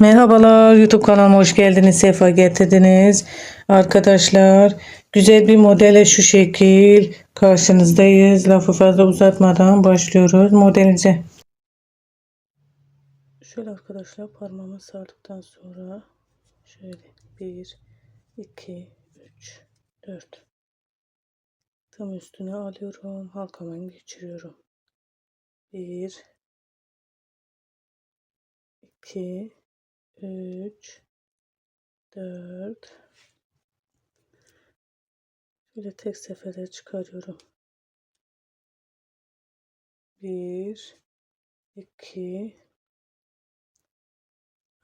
Merhabalar YouTube kanalıma hoş geldiniz. Sefa getirdiniz. Arkadaşlar güzel bir modele şu şekil karşınızdayız. Lafı fazla uzatmadan başlıyoruz modelimize. Şöyle arkadaşlar parmağımı sardıktan sonra şöyle 1 2 3 4 tam üstüne alıyorum. Halkamdan geçiriyorum. 1 2 3 4 Böyle tek seferde çıkarıyorum. 1 2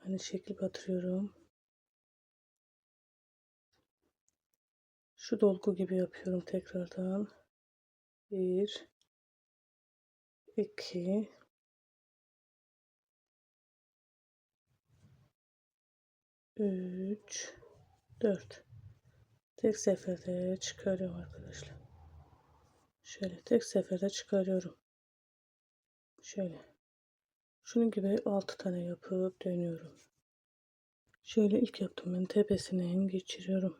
Aynı şekil batırıyorum. Şu dolgu gibi yapıyorum tekrardan. 1 2 3 4 tek seferde çıkarıyorum arkadaşlar. Şöyle tek seferde çıkarıyorum. Şöyle. Şunun gibi 6 tane yapıp dönüyorum. Şöyle ilk yaptığımın tepesine geçiriyorum.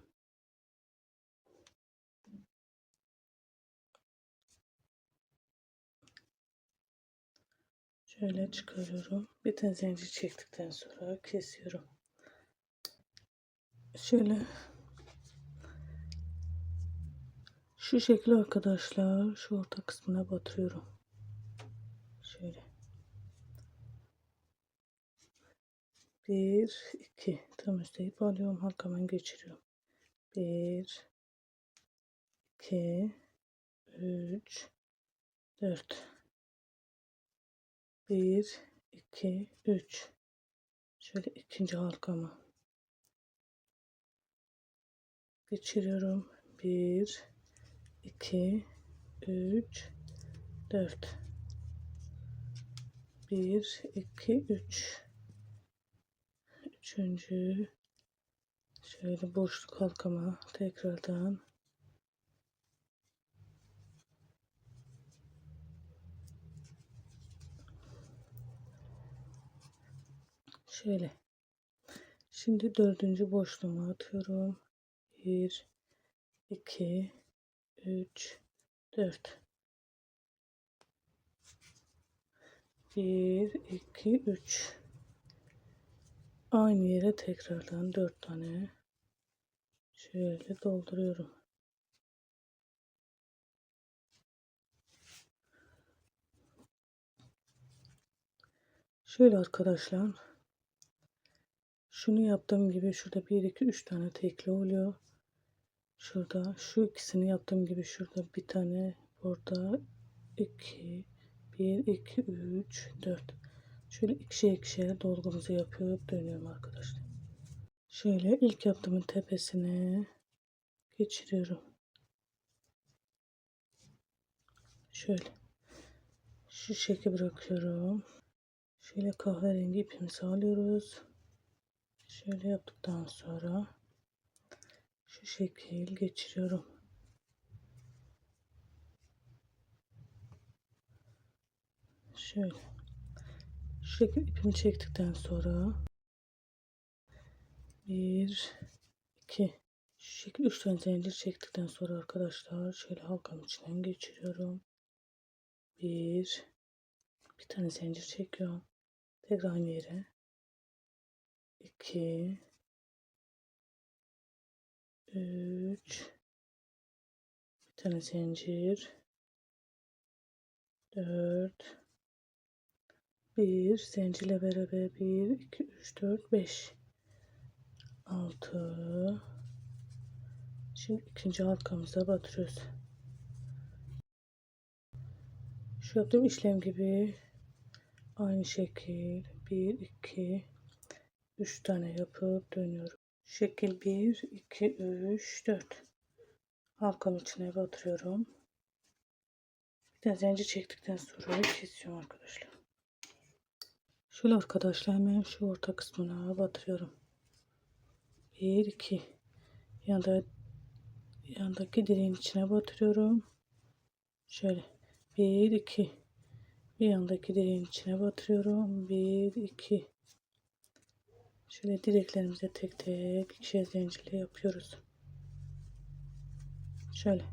Şöyle çıkarıyorum. Bir tane zincir çektikten sonra kesiyorum şöyle. Şu şekilde arkadaşlar şu orta kısmına batırıyorum şöyle. Bir iki. Tam üstleyip alıyorum halkaman geçiriyorum. Bir iki üç dört. Bir iki üç. Şöyle ikinci halkama geçiriyorum. 1 2 3 4 1 2 3 Üçüncü. Şöyle boşluk halkama tekrardan. Şöyle. Şimdi dördüncü boşluğuma atıyorum 1 2 3 4 1 2 3 aynı yere tekrardan 4 tane şöyle dolduruyorum. Şöyle arkadaşlar şunu yaptığım gibi şurada 1 2 3 tane tekli oluyor Şurada şu ikisini yaptığım gibi şurada bir tane burada 2 1 2 3 4 şöyle ikişer ikişer dolgumuzu yapıp dönüyorum arkadaşlar. Şöyle ilk yaptığımın tepesine geçiriyorum. Şöyle şu şekil bırakıyorum. Şöyle kahverengi ipimizi alıyoruz. Şöyle yaptıktan sonra şu şekil geçiriyorum. Şöyle. Şu şekil ipimi çektikten sonra bir, iki, şu şekil üç tane zincir çektikten sonra arkadaşlar şöyle halkanın içinden geçiriyorum. Bir, bir tane zincir çekiyorum. Tekrar aynı yere. İki, 3 bir tane zincir. 4 1 zincirle beraber 1 2 3 4 5 6 şimdi ikinci halkamıza batırıyoruz. Şu yaptığım işlem gibi aynı şekil. 1 2 3 tane yapıp dönüyorum Şekil 1, 2, 3, 4. Halkam içine batırıyorum. Bir de zincir çektikten sonra kesiyorum arkadaşlar. Şöyle arkadaşlar hemen şu orta kısmına batırıyorum. 1, 2. Yanda, yandaki direğin içine batırıyorum. Şöyle 1, 2. Bir yandaki direğin içine batırıyorum. 1, 2. Şöyle direklerimize tek tek ikişer zincirle yapıyoruz. Şöyle.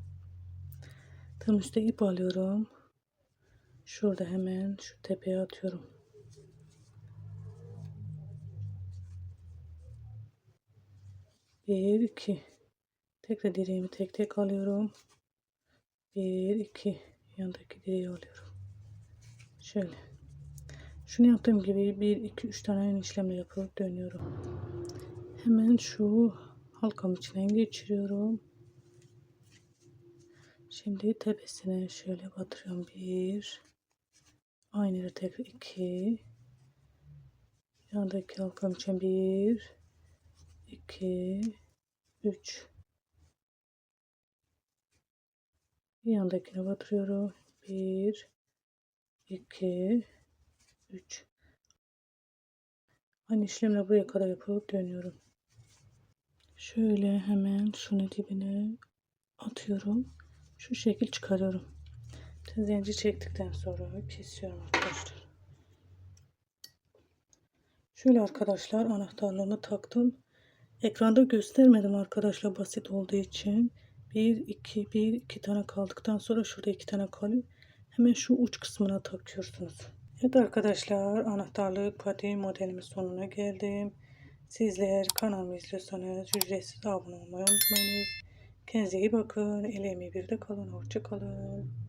Tam üstte ip alıyorum. Şurada hemen şu tepeye atıyorum. Bir, iki. Tekrar direğimi tek tek alıyorum. Bir, iki. Yandaki direği alıyorum. Şöyle. Şunu yaptığım gibi bir, iki, üç tane aynı işlemle yapıp dönüyorum. Hemen şu halkam içinden geçiriyorum. Şimdi tepesine şöyle batırıyorum. Bir. Aynı yere tekrar iki. Yandaki halkam için bir. iki, Üç. Bir yandakine batırıyorum. Bir. iki, Üç. Aynı işlemle buraya kadar yapıp dönüyorum. Şöyle hemen şunu dibine atıyorum. Şu şekil çıkarıyorum. Zincir çektikten sonra kesiyorum arkadaşlar. Şöyle arkadaşlar anahtarlığımı taktım. Ekranda göstermedim arkadaşlar basit olduğu için. 1 2 1 2 tane kaldıktan sonra şurada 2 tane kalıyor. Hemen şu uç kısmına takıyorsunuz. Evet arkadaşlar anahtarlık pati modelimin sonuna geldim. Sizler kanalımı izliyorsanız ücretsiz abone olmayı unutmayınız. Kendinize iyi bakın. El emeği bir de kalın. Hoşça kalın.